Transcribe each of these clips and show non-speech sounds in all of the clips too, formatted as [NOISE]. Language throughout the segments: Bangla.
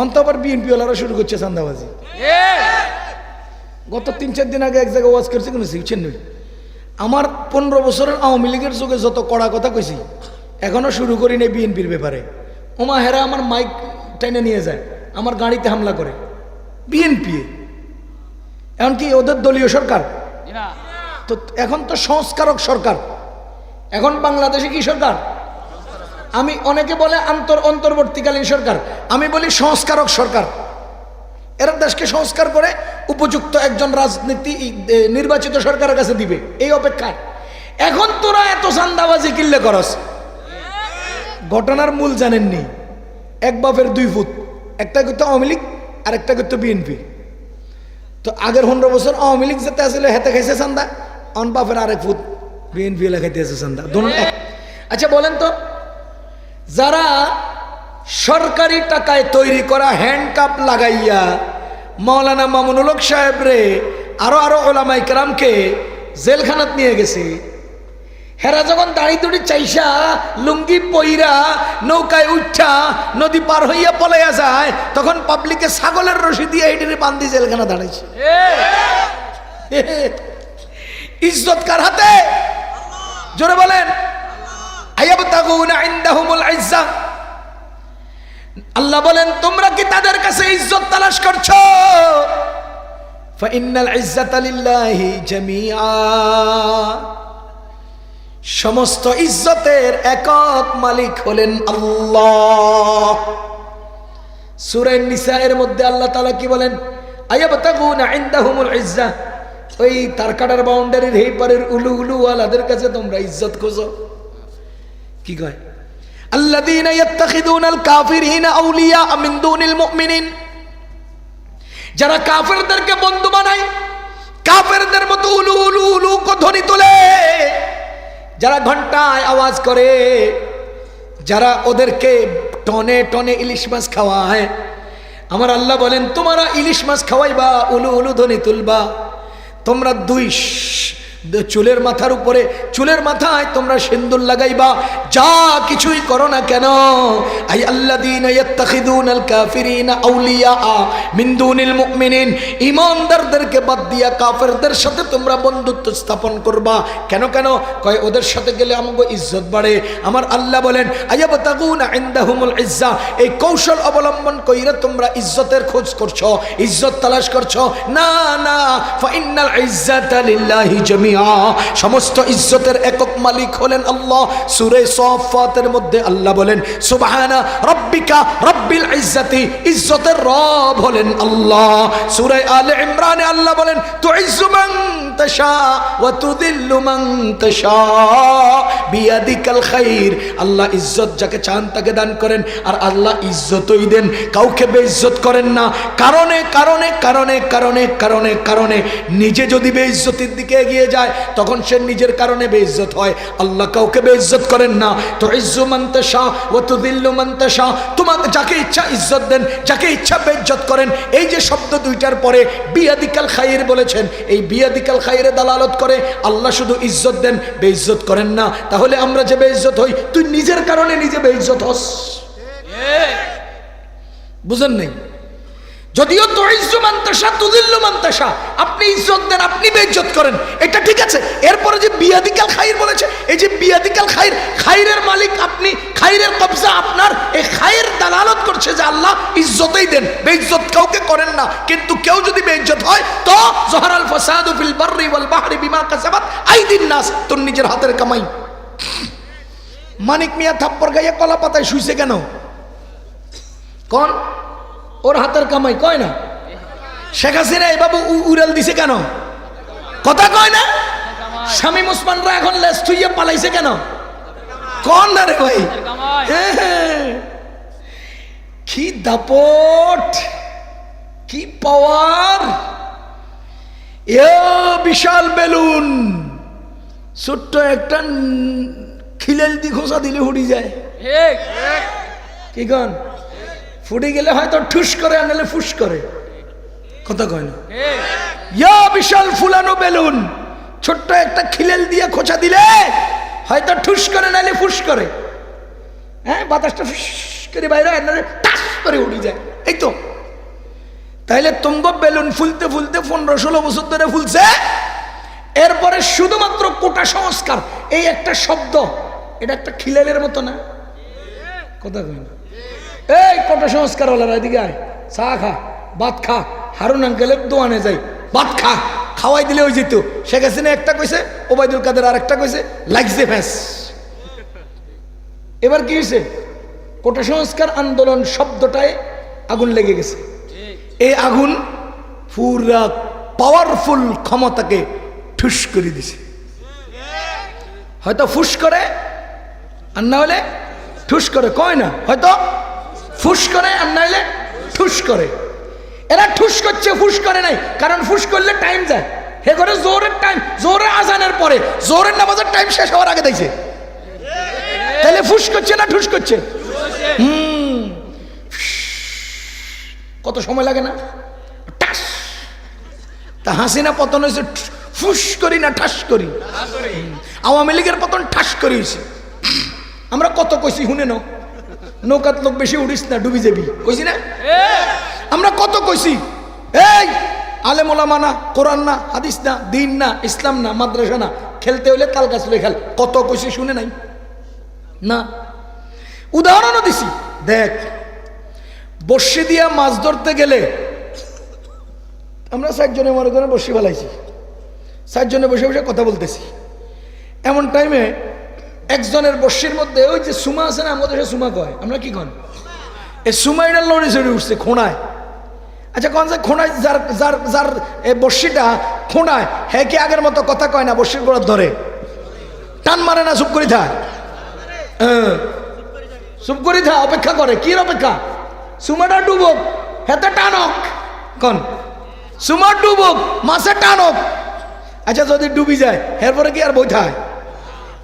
অন্ত আবার বিএনপি ওলারা শুরু করছে চান্দাবাজি গত তিন চার দিন আগে এক জায়গায় ওয়াজ করছে কোনো শিখছেন নই আমার পনেরো বছরের আওয়ামী লীগের যুগে যত কড়া কথা কইছি এখনও শুরু করি নাই বিএনপির ব্যাপারে। ওমা হেরা আমার মাইক টেনে নিয়ে যায় আমার গাড়িতে হামলা করে। বিএনপি এমনকি ওদের দলীয় সরকার। তো এখন তো সংস্কারক সরকার। এখন বাংলাদেশে কি সরকার? আমি অনেকে বলে আন্তর অন্তর্বর্তীকালীন সরকার। আমি বলি সংস্কারক সরকার। এরা দেশকে সংস্কার করে উপযুক্ত একজন রাজনীতি নির্বাচিত সরকারের কাছে দিবে। এই অপেক্ষায়। এখন তোরা এত চান্দাবাজি কিল্লে করস? ঘটনার মূল জানেননি। এক বাপের দুই ফুট একটা করতো আওয়ামী লীগ, আর একটা করতো বিএনপি। তো আগের পনেরো বছর আওয়ামী লীগ যেতে আসলে হেতে খাইছে চান্দা। অন বাপের আরেক ফুট বিএনপি এলা খাইতে আছে চান্দা আচ্ছা বলেন তো যারা সরকারি টাকায় তৈরি করা হ্যান্ডকাপ লাগাইয়া মৌলানা মামুনুল হক সাহেব রে আরও আরও ওলামাই কেরামকে জেলখানাত নিয়ে গেছে। হেরা যখন দাঁড়ি দুড়ি চাইসা লুঙ্গি পইরা নৌকায় উঠা নদী পার হইয়া পলাইয়া যায় তখন পাবলিকে ছাগলের রশি দিয়ে এটির বান্দি জেলখানা দাঁড়াইছে। ইজ্জত কার হাতে? জোরে বলেন। আল্লাহ বলেন, তোমরা কি তাদের কাছে ইজ্জত তালাশ করছ? সমস্ত ইজ্জতের একক মালিক হলেন আল্লাহ। সূরা নিসায়ের মধ্যে আল্লাহ তাআলা কি বলেন? ওই তারকাটার বাউন্ডারির উলু উলু কাছে তোমরা ইজ্জত খোঁজো। কি কয় الذين يتخذون الكافرين اولياء من دون المؤمنين যারা কাফেরদেরকে বন্ধু বানায় কাফেরদের মতো উলু উলু উলু ধ্বনি তোলে যারা ঘন্টায় আওয়াজ করে যারা ওদেরকে টনে টনে ইলিশ মাছ খাওয়ায় আমার আল্লাহ বলেন তোমরা ইলিশ মাছ খাওয়াইবা উলু উলু ধ্বনি তুলবা তোমরা দুই শ- চুলের মাথার উপরে, চুলের মাথায় তোমরা সিন্দুর লাগাইবা। যা কিছুই করো না কেন? মিন ঈমানদারদেরকে বাদ দিয়া কাফেরদের সাথে তোমরা বন্ধুত্ব স্থাপন করবা। কেন কেন? কয়, ওদের সাথে গেলে আমাকে ইজ্জত বাড়ে। আমার আল্লাহ বলেন ইজ্জা? এই কৌশল অবলম্বন কইরা তোমরা ইজ্জতের খোঁজ করছ, ইজ্জত তালাশ করছ। না না লিল্লাহি জামিআ সমস্ত ইজ্জতের একক মালিক হলেন আল্লাহ। সূরা সাফফাতের মধ্যে আল্লাহ বলেন, সুবহানা রাব্বিকা রাব্বিল ইজ্জাতি। ইজ্জতের রব হলেন আল্লাহ। সূরা আলে ইমরানে আল্লাহ বলেন খাইর। আল্লাহ ইজ্জত যাকে চান তাকে দান করেন, আর আল্লাহ ইজ্জতই দেন। কাউকে বেইজ্জত করেন না। কারণে কারণে কারণে কারণে কারণে কারণে নিজে যদি বেইজ্জতির দিকে এগিয়ে যায় তখন সে নিজের কারণে বেইজ্জত হয়। আল্লাহ কাউকে বেইজ্জত করেন না। তো ইজ্জু মান্তাসা ও তো দিল্লু মান্তাসা তোমাকে যাকে ইচ্ছা ইজ্জত দেন যাকে ইচ্ছা বেইজ্জত করেন। এই যে শব্দ দুইটার পরে বিয়াদিকাল খাইর বলেছেন এই বিয়াদিকাল খাইরে দালালত করে আল্লাহ শুধু ইজ্জত দেন বেইজ্জত করেন না। তাহলে আমরা যে বেইজ্জত হই তুই নিজের কারণে নিজে বেইজ্জত হস। বুঝেন নেই? যদিও তো ইজ্জু মান্তাসা তুদিল্লু মান্তাসা আপনি ইজ্জত দেন, আপনি বেইজ্জত করেন। এটা ঠিক আছে। এরপরে যে বিয়াদিকাল খাইর বলেছে, এই যে বিয়াদিকাল খাইর, খাইরের মালিক আপনি, খাইরের কবজা আপনার, এই খাইর দালালত করছে যে আল্লাহ ইজ্জতেই দেন। বেইজ্জত কাউকে করেন না। কিন্তু কেউ যদি বেইজ্জত হয়, তো জহরাল ফাসাদু ফিল বাররি ওয়াল বাহরি বিমা কাসাবাত আইদিন নাস, তোর নিজের হাতের কামাই। মানিক মিয়া থাপ্পর গাইয়া কলা পাতায় শুইছে কেন? কোন? ওর হাতের কামাই কয় না? শেখ হাসিনা এই বাবু উ- উড়াল দিছে কেন? কথা কয় না? স্বামী মুসমানরা এখন লেস থুইয়ে পালাইছে কেন? কোন না রে ভাই? হ্যাঁ, হ্যাঁ। কি দাপট কি পাওয়ার। এ বিশাল বেলুন ছোট্ট একটা খিলেল দি খোসা দিলে উড়ি যায়। কি কন? ফুটে গেলে হয়তো ঠুস করে আনলে ফুস করে। কথা কয় না? ইয়া বিশাল ফুলানো বেলুন ছোট্ট একটা খিলেল দিয়ে খোঁচা দিলে হয়তো ঠুস করে নাহলে ফুস করে। হ্যাঁ বাতাসটা ফুস করে বাইরে টাস করে উড়ে যায়। এই তো। তাইলে তুঙ্গ বেলুন ফুলতে ফুলতে পনেরো ষোলো বছর ধরে ফুলছে। এরপরে শুধুমাত্র কোটা সংস্কার এই একটা শব্দ এটা একটা খিলেলের মতো না? কথা কই না? এই, কোটা সংস্কার হলো এদিকে আয়। চা খা, ভাত খা। হারুন আঙ্কেলের দোয়ানে যাই। ভাত খা, খাওয়াই দিলে ওই যেত। শেখ হাসিনা একটা কইছে, ওবায়দুল কাদের আর একটা কইছে, লাগছে ফ্যাস। এবার কি হয়েছে কোটা সংস্কার আন্দোলন শব্দটায় আগুন লেগে গেছে। এই আগুন পুরা পাওয়ারফুল ক্ষমতাকে ঠুস করে দিছে। হয়তো ফুস করে, আর না হলে ঠুস করে। কয় না? হয়তো ফুস করে আর না হলে ঠুস করে। এরা ঠুস করছে ফুস করে নাই। কারণ ফুস করলে টাইম যায়। হে করে জোরের টাইম জোরে আজানের পরে জোরের নামাজের টাইম শেষ হওয়ার আগে দেখছে। তাহলে ফুস করছে না ঠুস করছে? হুম। কত সময় লাগে না? টাস তা হাসিনা পতন হয়েছে ফুস করি না ঠাস করি। আওয়ামী লীগের পতন ঠাস করি হয়েছে। আমরা কত কইছি শুনে ন নৌকাত লোক বেশি উড়িস না ডুবি যাবি। কইছি না? আমরা কত কইছি? এই আলেমোলা মানা কোরআন না হাদিস না দিন না ইসলাম না মাদ্রাসা না খেলতে হলে তাল গাছ খেল। কত কইছি শুনে নাই? না। উদাহরণও দিছি। দেখ বর্ষি দিয়া মাছ ধরতে গেলে আমরা চারজনে মনে করে বর্ষি ফেলাইছি। চারজনে বসে বসে কথা বলতেছি। এমন টাইমে একজনের বর্ষির মধ্যে ওই যে সুমা আছে না, আমাদের দেশে সুমা কয়। আমরা কি কন? এই সুমাইটা লড়ে চড়ে উঠছে, খোঁড়ায়। আচ্ছা কন যে খোঁড়ায়, যার যার যার এই বর্ষিটা খোঁড়ায় হ্যাঁ কি আগের মতো কথা কয় না, বর্ষির গোড়ার ধরে? টান মারে না, চুপ করি থাক। হ্যাঁ। চুপ করি থা অপেক্ষা করে। কি অপেক্ষা? সুমাটা ডুবুক, হেতে টানক। কন? সুমা ডুবুক, মাছে টানক। আচ্ছা যদি ডুবি যায়, এরপরে কি আর বই থায়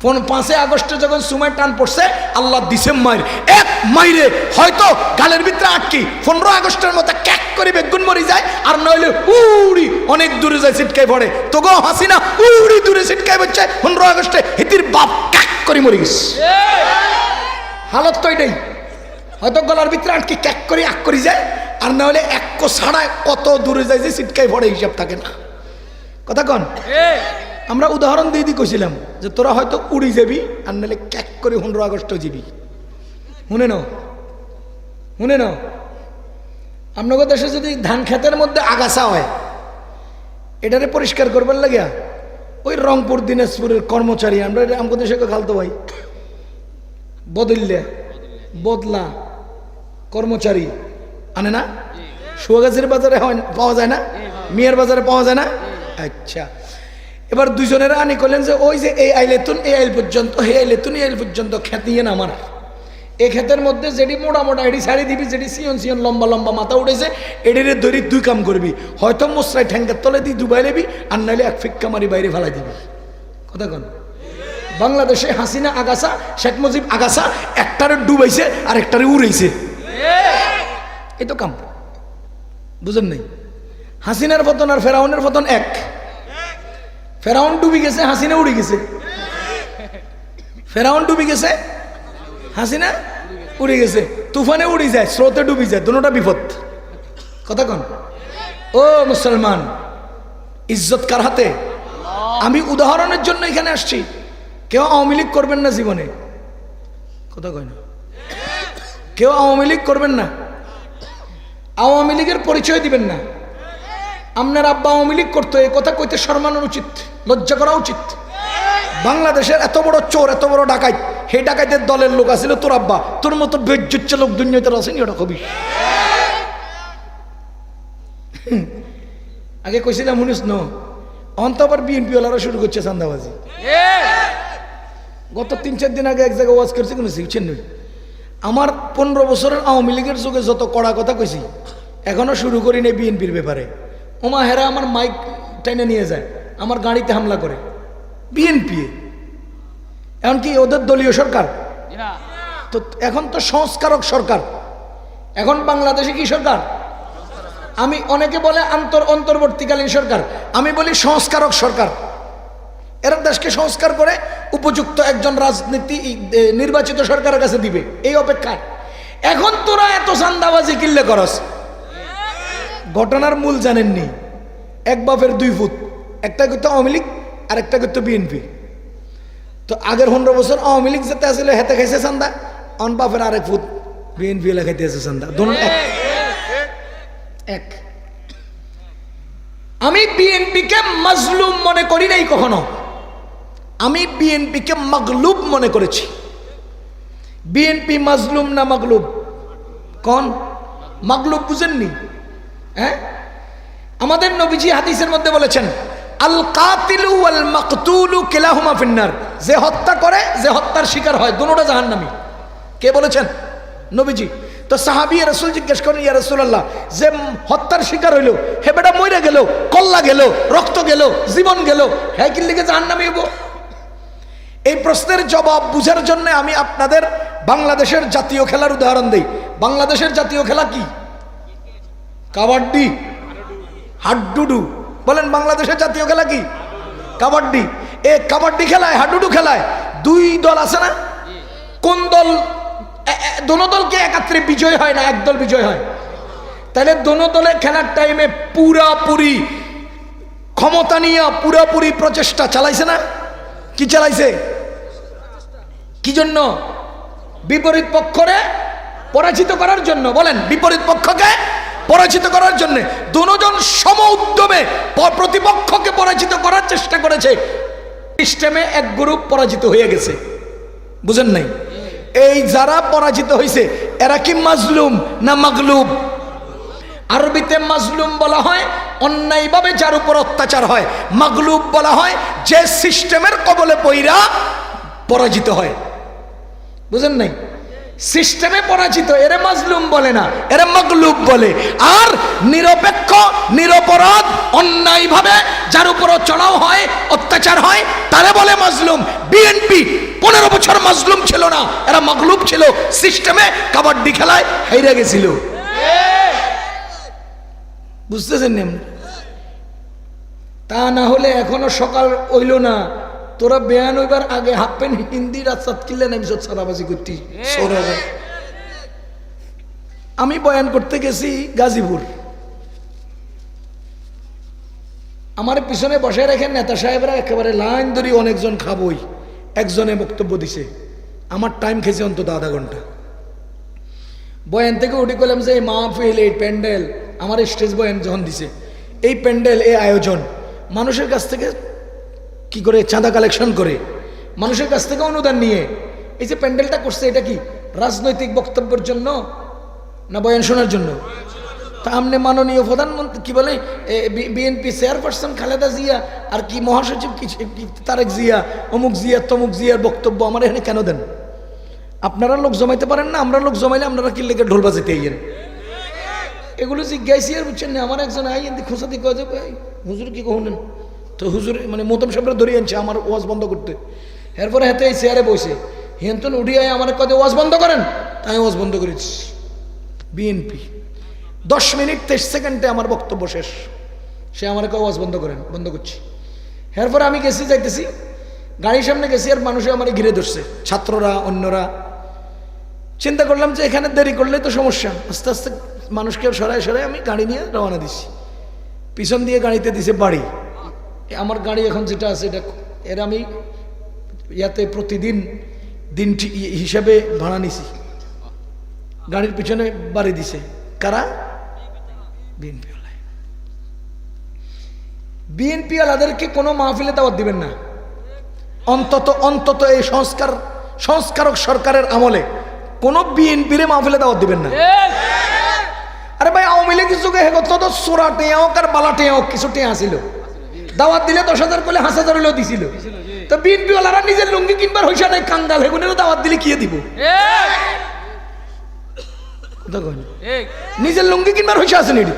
কোন পাঁচই আগস্টে যখন সুমায় টান পড়ছে, আল্লাহ মাইর এক মাইরে হয়তো গালের ভিতরে আটকি, পনেরো আগস্টের মতো ক্যাক করে বেগুন মরি যায়, আর নইলে উড়ি অনেক দূরে যায় ছিটকাই পড়ে। তো গো হাসিনা উড়ি দূরে ছিটকাই পড়ছে, পনেরো আগস্টে হিতির বাপ ক্যাক করে মরি গেছে। হালত তো এটাই। হয়তো গলার ভিতরে আটকি, ক্যাক করে আক করে যায়, আর না হলে এক কো ছাড়া কত দূরে যায় যে ছিটকাই পড়ে হিসাব থাকে না। কথা কন? আমরা উদাহরণ দিয়ে দিয়ে কইছিলাম যে তোরা হয়তো উড়ি যাবি আর নাহলে ক্যাক করে পনেরো আগস্ট যাবি। শুনে নাও? শুনে নাও? আপনাদের দেশে যদি ধান খেতের মধ্যে আগাছা হয় এটারে পরিষ্কার করবার লাগিয়া ওই রংপুর দিনাজপুরের কর্মচারী আমরা আমাদের দেশে খালতো ভাই? বদললে বদলা কর্মচারী আনে না? সুয়াগাছির বাজারে হয় না- পাওয়া যায় না? মিয়ার বাজারে পাওয়া যায় না? আচ্ছা। এবার দুজনের আনি করলেন যে, ওই যে এই আইলেতুন এই আইল পর্যন্ত, হে আইলেতুন এই আইল পর্যন্ত খ্যাত নিয়ে নামার। এই ক্ষেতের মধ্যে যেটি মোটা মোটা এটি ছাড়ি দিবি, যেটি সিয়ন সিয়ন লম্বা লম্বা মাথা উঠেছে, এটিরে ধরি দুই কাম করবি। হয়তো মশরাই ঠ্যাঙ্কের তলে দিয়ে ডুবাই নেবি, আর নাহলে এক ফিক্কা মারি বাইরে ফেলাই দিবি। কথা কন। বাংলাদেশে হাসিনা আগাছা, শেখ মুজিব আগাছা, একটারে ডুবাইছে, আর একটারে উড়াইছে। এই তো কাম। বুঝেন নাই? হাসিনার পতন আর ফেরাউনের পতন এক। ফেরাউন ডুবি গেছে, হাসিনা উড়ে গেছে। ফেরাউন ডুবি গেছে, হাসিনা উড়ে গেছে। তুফানে উড়ে যায়, স্রোতে ডুবি যায় দুটোটা বিপদ। কথা কন। ও মুসলমান, ইজ্জত কার হাতে? আমি উদাহরণের জন্য এখানে আসছি। কেউ আওয়ামী লীগ করবেন না জীবনে। কথা কয় না। কেউ আওয়ামী লীগ করবেন না। আওয়ামী লীগের পরিচয় দিবেন না। আপনার আব্বা আওয়ামী লীগ করতো এই কথা কইতে সম্মানো উচিত। লজ্জা করা উচিত। বাংলাদেশের এত বড় চোর, এত বড় ডাকাইত হে ডাকাইতের দলের লোক আছিল তোর আব্বা। তোর মতো বেজ্জুচ্ছ লোক দুনিয়াতে আসেনি ওটা কবি। [LAUGHS] আগে কইছিলাম, শুনিস ন? অন্ত আবার বিএনপি ওলারা শুরু করছে চান্দাবাজি। গত তিন চার দিন আগে এক জায়গায় ওয়াজ করছি কোনো শিখছেন নই আমার পনেরো বছরের আওয়ামী লীগের যুগে যত কড়া কথা কইছি, এখনও শুরু করি নাই বিএনপির ব্যাপারে। ওমা হেরা আমার মাইক টেনে নিয়ে যায়। আমার গাড়িতে হামলা করে। বিএনপি এমনকি ওদের দলীয় সরকার। তো এখন তো সংস্কারক সরকার। এখন বাংলাদেশে কি সরকার? আমি অনেকে বলে আন্তর অন্তর্বর্তীকালীন সরকার। আমি বলি সংস্কারক সরকার। এরা দেশকে সংস্কার করে উপযুক্ত একজন রাজনীতি নির্বাচিত সরকারের কাছে দিবে। এই অপেক্ষায়। এখন তোরা এত চান্দাবাজি কিনলে করস। ঘটনার মূল জানেননি। এক বাপের দুই ফুট একটা করতো আওয়ামী লীগ আর একটা করতো বিএনপি। তো আগের পনেরো বছর আওয়ামী লীগ যেতে আসলে হেতে খাইছে চান্দা অন বাপের আরেক ফুট বিএনপি এলাকা খাইতে আছে চান্দা। এক। এক। আমি বিএনপিকে মাজলুম মনে করি নাই কখনো। আমি বিএনপিকে মাগলুব মনে করেছি। বিএনপি মাজলুম না মাগলুব? কন? মাগলুব বুঝেননি? হ্যাঁ? আমাদের নবীজি হাদিসের মধ্যে বলেছেন আল কাতিলু ওয়াল মাকতুলু কেলাহুমা ফিন্নার। যে হত্যা করে, যে হত্যার শিকার হয়, দুটোটা জাহান্নামী। কে বলেছেন? নবীজি। তো সাহাবি রসুল জিজ্ঞেস করেন ইয়া রসুল্লাহ যে হত্যার শিকার হইল, হে বেটা মরে গেল, কল্লা গেল, রক্ত গেল, জীবন গেল হ্যাঁ কি লিখে জাহান্নামী হব এই প্রশ্নের জবাব বুঝার জন্য আমি আপনাদের বাংলাদেশের জাতীয় খেলার উদাহরণ দিই। বাংলাদেশের জাতীয় খেলা কি? কাবাডি হাড্ডুডু। বলেন, বাংলাদেশের জাতীয় খেলা কি? কাবাডি এ কাবাডি খেলায়, হাডুডু খেলায় দুই দল আছে না? কোন দল দোনো দলকে একাত্রে বিজয় হয় না, একদল বিজয় হয়? তাহলে দোনো দলের খেলার টাইমে পুরাপুরি ক্ষমতা নিয়ে পুরাপুরি প্রচেষ্টা চালাইছে না? কি চালাইছে? কি জন্য? বিপরীত পক্ষরে পরাজিত করার জন্য। বলেন, বিপরীত পক্ষকে পরাজিত করার জন্য দুজন সম উদ্যমে প্রতিপক্ষকে পরাজিত করার চেষ্টা করেছে। সিস্টেমে এক গ্রুপ পরাজিত হয়ে গেছে। বুঝেন নাই? এই যারা পরাজিত হয়েছে এরা কি মাজলুম না মাগলুব? আরবিতে মাজলুম বলা হয়, অন্যায়ভাবে যার উপর অত্যাচার হয়। মাগলুব বলা হয়, যে সিস্টেমের কবলে পইরা পরাজিত হয়। বুঝেন নাই? সিস্টেমে পরাজিত, এরে মাজলুম বলে না, এরে মাগলুব বলে। আর নিরপেক্ষ, নিরপরাধ, অন্যায়ভাবে যার উপর চড়াও হয়, অত্যাচার হয়, তারে বলে মাজলুম। বিএনপি পনেরো বছর মাজলুম ছিল না, এরা মাগলুব ছিল। সিস্টেমে কাবাডি খেলায় হেরে গেছিল। বুঝতেছেন তা না হলে এখনও সকাল হইল না। তোরা বেয়ান হইবার আগে হাফ প্যান্ট হিন্দি রাস্তাত কিনলে নামি সারাবাজি করতি। আমি বয়ান করতে গেছি গাজীপুর। আমার পিছনে বসে রেখে নেতা সাহেবরা একেবারে লাইন ধরি অনেকজন খাবই। একজনে বক্তব্য দিছে। আমার টাইম খেয়েছে অন্তত আধা ঘণ্টা। বয়ান থেকে উঠে করলাম যে এই মাহফিল এই প্যান্ডেল আমার স্টেজ বয়ান যখন দিছে এই প্যান্ডেল এই আয়োজন মানুষের কাছ থেকে কি করে চাঁদা কালেকশন করে? মানুষের কাছ থেকে অনুদান নিয়ে। এই যে প্যান্ডেলটা করছে, এটা কি রাজনৈতিক বক্তব্যের জন্য না বয়ান শোনার জন্য? তা আমনে মাননীয় প্রধানমন্ত্রী কি বলে? বিএনপি চেয়ারপারসন খালেদা জিয়া আর কি মহাসচিব কি তারেক জিয়া, অমুক জিয়া, তমুক জিয়ার বক্তব্য আমার এখানে কেন দেন? আপনারা লোক জমাইতে পারেন না, আমরা লোক জমাইলে আপনারা কি লেগে ঢোল বাজাতে আইয়েন? এগুলো জিজ্ঞাসি আর বুঝছেন না, আমার একজন আই এনদি খোঁচাতে কয়ে যাবে হুজুর কি কহনেন তো হুজুর মানে মতন সাহেবরা ধরিয়ে আনছে আমার ওয়াজ বন্ধ করতে। এরপরে হাতে এই চেয়ারে বসে। হেন্তন উঠিয়ে আমার কদে ওয়াজ বন্ধ করেন, তাই ওয়াজ বন্ধ করেছি। বিএনপি দশ মিনিট, তেইশ সেকেন্ডে আমার বক্তব্য শেষ। সে আমার ওয়াজ বন্ধ করেন, বন্ধ করছি। এরপরে আমি গেছি, যাইতেছি। গাড়ির সামনে গেছি আর মানুষে আমার ঘিরে ধরছে। ছাত্ররা, অন্যরা। চিন্তা করলাম যে এখানে দেরি করলে তো সমস্যা। আস্তে আস্তে মানুষকে সরায় সরাই আমি গাড়ি নিয়ে রওনা দিছি। পিছন দিয়ে গাড়িতে দিছে বাড়ি। আমার গাড়ি এখন যেটা আছে, এটা এর আমি ইয়াতে প্রতিদিন দিনটি ই- হিসাবে ভাড়া নিছি। গাড়ির পিছনে বাড়ি দিছে। কারা? বিএনপি বিএনপি ওয়ালাদেরকে কোনো মাহফিলে দাওয়াত দিবেন না। অন্তত অন্তত এই সংস্কার, সংস্কারক সরকারের আমলে কোন বিএনপিরে মাহফিলে দাওয়াত দিবেন না। আরে ভাই, আওয়ামী লীগের যুগে হেগো তো সোরা টেয়া হোক আর বালা টেয়া হোক কিছু টেয়া ছিল। দাওয়াত দিলে দশ হাজার করলে হাজার হাজার হলেও দিছিল। তো বিএনপি ওয়ালারা নিজের লুঙ্গি কিনবার হইসা নাই কাঙ্গাল হেগুনেরও দাওয়াত দিলে কি দিব? নিজের লুঙ্গি কিনবার হইসা আছে নেডি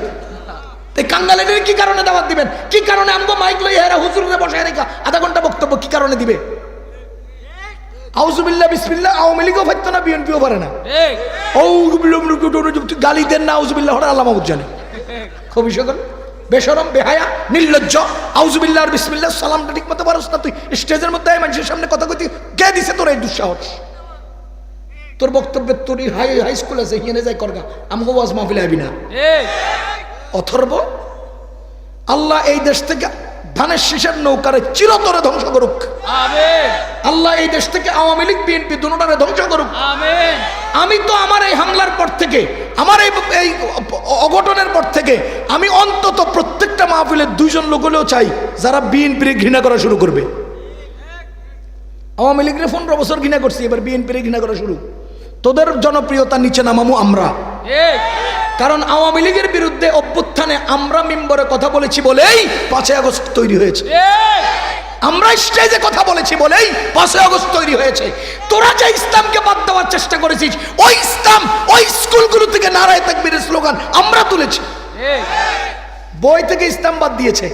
কাঙ্গালের কি কারণে দাওয়াত দিবেন? কি কারণে আমগো মাইক লই হেরা হুজুরে বসায় রেখা? আধা ঘণ্টা বক্তব্য কি কারণে দিবে? আউজুবিল্লাহ বিসমিল্লাহ আওয়ামী লীগও পারতো না বিএনপিও পারে না। গালি দেন না আউজুবিল্লাহ হঠাৎ আল্লাহ জানে। খুবই সকল? বেসরম বেহায়া নির্লজ্জ। আউজুবিল্লাহ বিসমিল্লা সালামটা ঠিক মতো পারস না তুই। স্টেজের মধ্যে মানুষের সামনে কথা কইতি কে দিছে তোর এই দুঃসাহস? তোর বক্তব্যের তোর হাই হাই স্কুল আছে হিয়ানে যাই করগা। আমাকে ওয়াজ মাহফিলে আবি না। অথর্ব আল্লাহ এই দেশ থেকে ধানের শীষের নৌকারে চিরতরে ধ্বংস করুক। আল্লাহ এই দেশ থেকে আওয়ামী লীগ বিএনপি দুটারে ধ্বংস করুক। আমি তো আমার এই হামলার পর থেকে আমার এই এই অঘটনের পর থেকে আমি অন্তত প্রত্যেকটা মাহফিলের দুইজন লোক হলেও চাই যারা বিএনপির ঘৃণা করা শুরু করবে। আওয়ামী লীগের পনেরো বছর ঘৃণা করছি এবার বিএনপির ঘৃণা করা শুরু। তোদের জনপ্রিয়তা নিচে নামামু আমরা। কারণ আওয়ামী লীগের বিরুদ্ধে অভ্যুত্থানে আমরা মেম্বরে কথা বলেছি বলেই পাঁচই আগস্ট তৈরি হয়েছে। আমরা স্টেজে কথা বলেছি বলেই পাঁচই আগস্ট তৈরি হয়েছে। তোরা যে ইসলামকে বাদ দেওয়ার চেষ্টা করেছিস ওই ইসলাম ওই স্কুলগুলো থেকে নারায় তাকবীরের স্লোগান আমরা তুলেছি। বই থেকে ইসলাম বাদ দিয়েছে।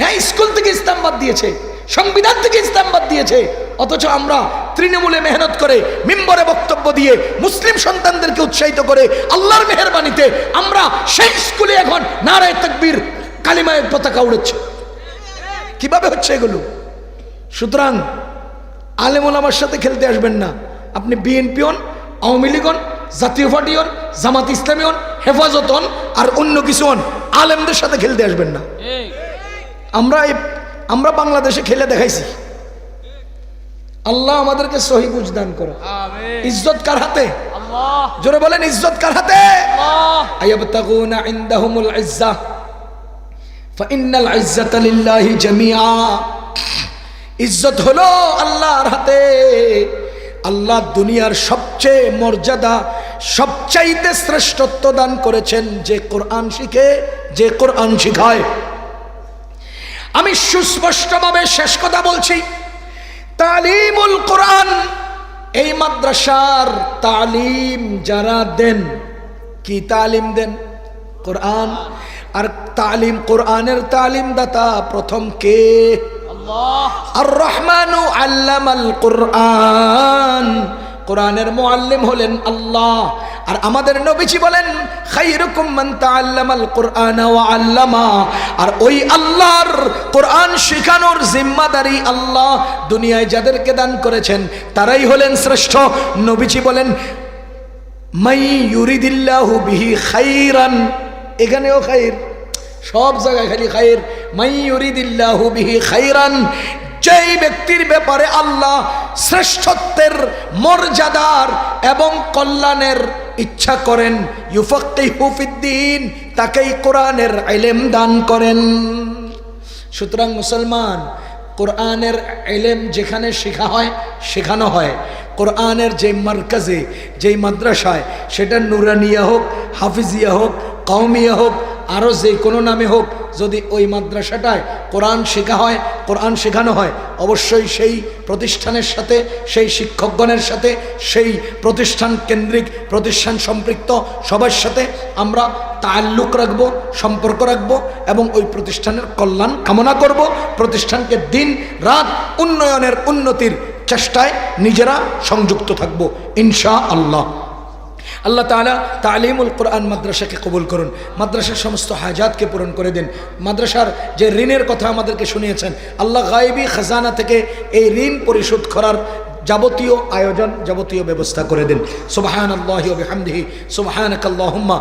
হ্যাঁ স্কুল থেকে ইসলাম বাদ দিয়েছে। সংবিধান থেকে ইসলাম বাদ দিয়েছে। অথচ আমরা তৃণমূলে মেহনত করে মিম্বরে বক্তব্য দিয়ে মুসলিম সন্তানদেরকে উৎসাহিত করে আল্লাহর মেহরবানিতে আমরা সেই স্কুলে এখন নারায় তাকবীর কালিমায়ের পতাকা উড়েছে। কীভাবে হচ্ছে এগুলো? সুতরাং আলেমুল আমার সাথে খেলতে আসবেন না। আপনি বিএনপি হন আওয়ামী লীগ হন জাতীয় পার্টি হন জামাত ইসলামী হন হেফাজত হন আর অন্য কিছু হন আলেমদের সাথে খেলতে আসবেন না। আমরা এই আমরা বাংলাদেশে খেলে দেখাইছি। আল্লাহ আমাদেরকে সহি বুঝ দান করো। ইজ্জত কার হাতে? জোরে বলেন ইজ্জত কার হাতে? ইজ্জত হলো আল্লাহর হাতে। আল্লাহ দুনিয়ার সবচেয়ে মর্যাদা সবচাইতে শ্রেষ্ঠত্ব দান করেছেন যে কোরআন শিখে যে কোরআন শিখায়। আমি সুস্পষ্টভাবে শেষ কথা বলছি। তালিমুল কোরআন। এই মাদ্রাসার তালিম যারা দেন কি তালিম দেন? কোরআন। আর তালিম কোরআনের তালিম দাতা প্রথম কে? আল্লাহ। আর রহমানু আল্লামাল কোরআন। কোরআনের মুআল্লিম হলেন আল্লাহ। আর আমাদের নবীজি বলেন আল্লামা। আর ওই আল্লাহর কোরআন শেখানোর জিম্মাদারি আল্লাহ দুনিয়ায় যাদেরকে দান করেছেন, তারাই হলেন শ্রেষ্ঠ। নবীজি বলেন, মাই খাইরান। এখানেও খাইর, সব জায়গায় খালি খাইর। মাই বিহি খাইরান। যেই ব্যক্তির ব্যাপারে আল্লাহ শ্রেষ্ঠত্বের মর্যাদার এবং কল্যাণের ইচ্ছা করেন, ইউফাক্কিহু ফিদ্দিন, তাকেই কোরআনের ইলম দান করেন। সুতরাং মুসলমান, কোরআনের এলেম যেখানে শেখা হয়, শেখানো হয়। কোরআনের যে মার্কাজে, যেই মাদ্রাসায়, সেটা নুরানিয়া হোক, হাফিজিয়া হোক কওমিয়া হোক আরও যে কোনো নামে হোক, যদি ওই মাদ্রাসাটায় কোরআন শেখা হয়, কোরআন শেখানো হয়, অবশ্যই সেই প্রতিষ্ঠানের সাথে, সেই শিক্ষকগণের সাথে, সেই প্রতিষ্ঠান কেন্দ্রিক, প্রতিষ্ঠান সম্পৃক্ত সবার সাথে আমরা তাল্লুক রাখব, সম্পর্ক রাখব এবং ওই প্রতিষ্ঠানের কল্যাণ কামনা করব। প্রতিষ্ঠানকে দিন রাত উন্নয়নের উন্নতির চেষ্টায় নিজেরা সংযুক্ত থাকব ইনশা আল্লাহ আল্লাহ তালা তালিমুল কোরআন মাদ্রাসাকে কবুল করুন। মাদ্রাসার সমস্ত হাজাতকে পূরণ করে দিন। মাদ্রাসার যে ঋণের কথা আমাদেরকে শুনিয়েছেন, আল্লাহ গায়েবী খাজানা থেকে এই ঋণ পরিশোধ করার যাবতীয় আয়োজন, যাবতীয় ব্যবস্থা করে দিন। সুবাহান আল্লাহি হামদিহি সুবাহান সুবহানাকাল্লাহুম্মা